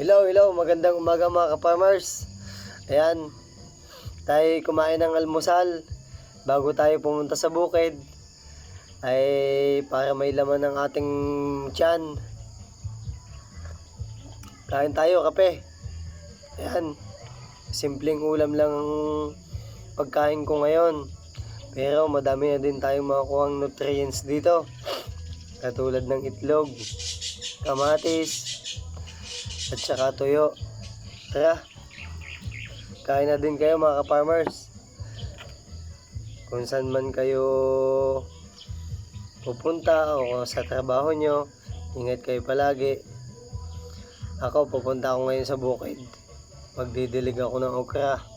Hello, hello, magandang umaga mga ka-farmers. Ayan, tayo kumain ng almusal bago tayo pumunta sa bukid ay para may laman ng ating tiyan. Kain tayo, kape. Ayan, simpleng ulam lang ang pagkain ko ngayon. Pero madami na din tayong makukuha nutrients dito. Katulad ng itlog, kamatis, at saka tuyo. Tara, kain na din kayo mga ka-farmers. Kung saan man kayo pupunta o sa trabaho nyo, ingat kayo palagi. Ako, pupunta ako ngayon sa bukid. Magdidilig ako ng okra.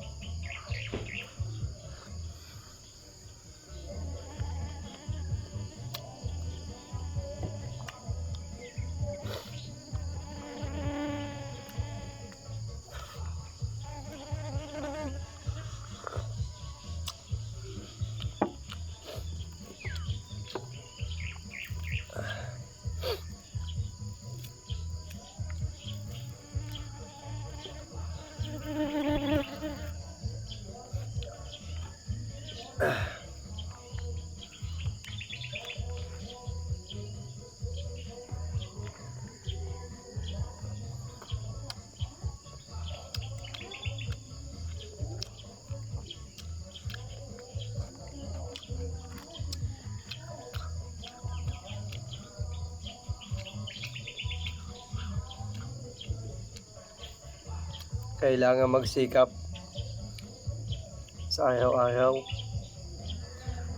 Kailangan magsikap sa araw-araw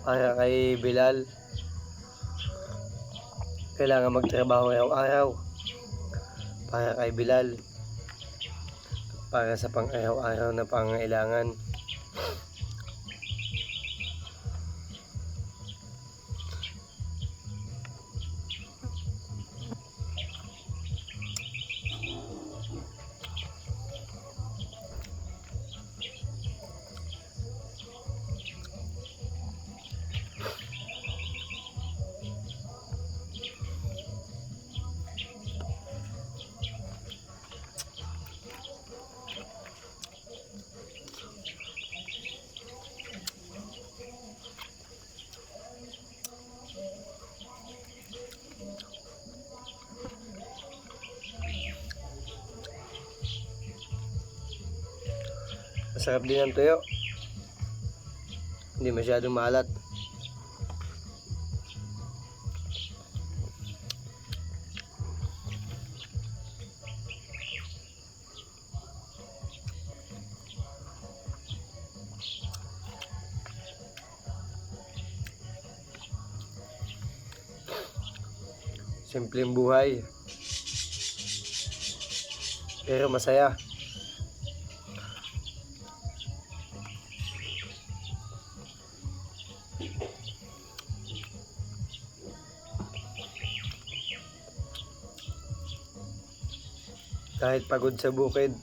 para kay Bilal. Kailangan magtrabaho araw-araw para kay Bilal. Para sa pang-araw-araw na pangailangan. Masarap din ang tuyo. Hindi masyadong maalat. Simpleng buhay. Pero masaya. Kahit pagod sa bukid,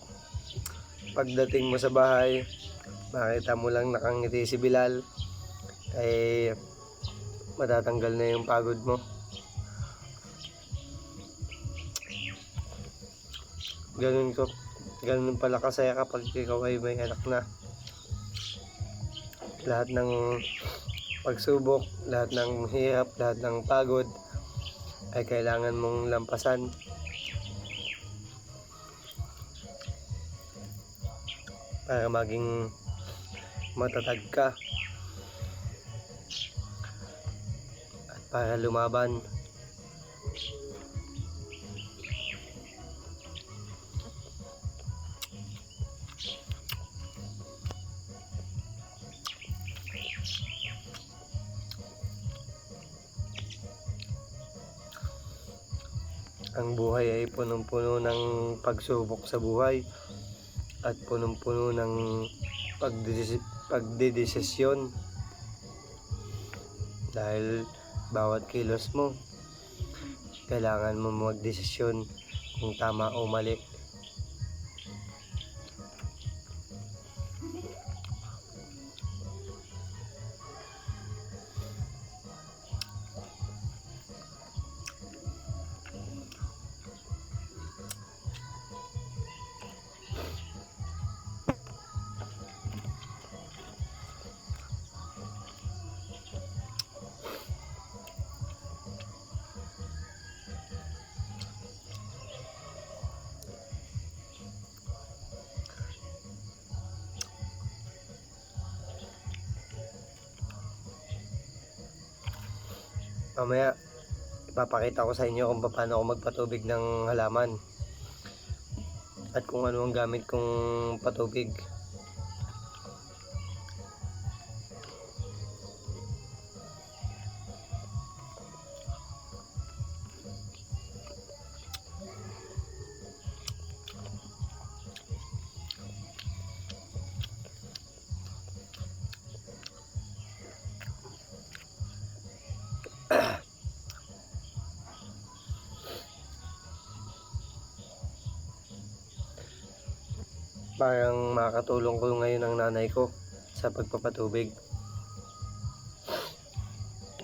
pagdating mo sa bahay, makita mo lang nakangiti si Bilal, ay matatanggal na yung pagod mo. Ganun ko, ganun pala kasaya kapag ikaw ay may anak na. Lahat ng pagsubok, lahat ng hirap, lahat ng pagod, ay kailangan mong lampasan. Para maging matatag ka. At para lumaban. Ang buhay ay punong-puno ng pagsubok sa buhay at punong-puno ng pagdedesi- pagdedesisyon. Dahil bawat kilos mo kailangan mo magdesisyon kung tama o mali Mamaya, ipapakita ko sa inyo kung paano ako magpatubig ng halaman. At kung ano ang gamit kong patubig. Parang makakatulong ko ngayon ang nanay ko sa pagpapatubig.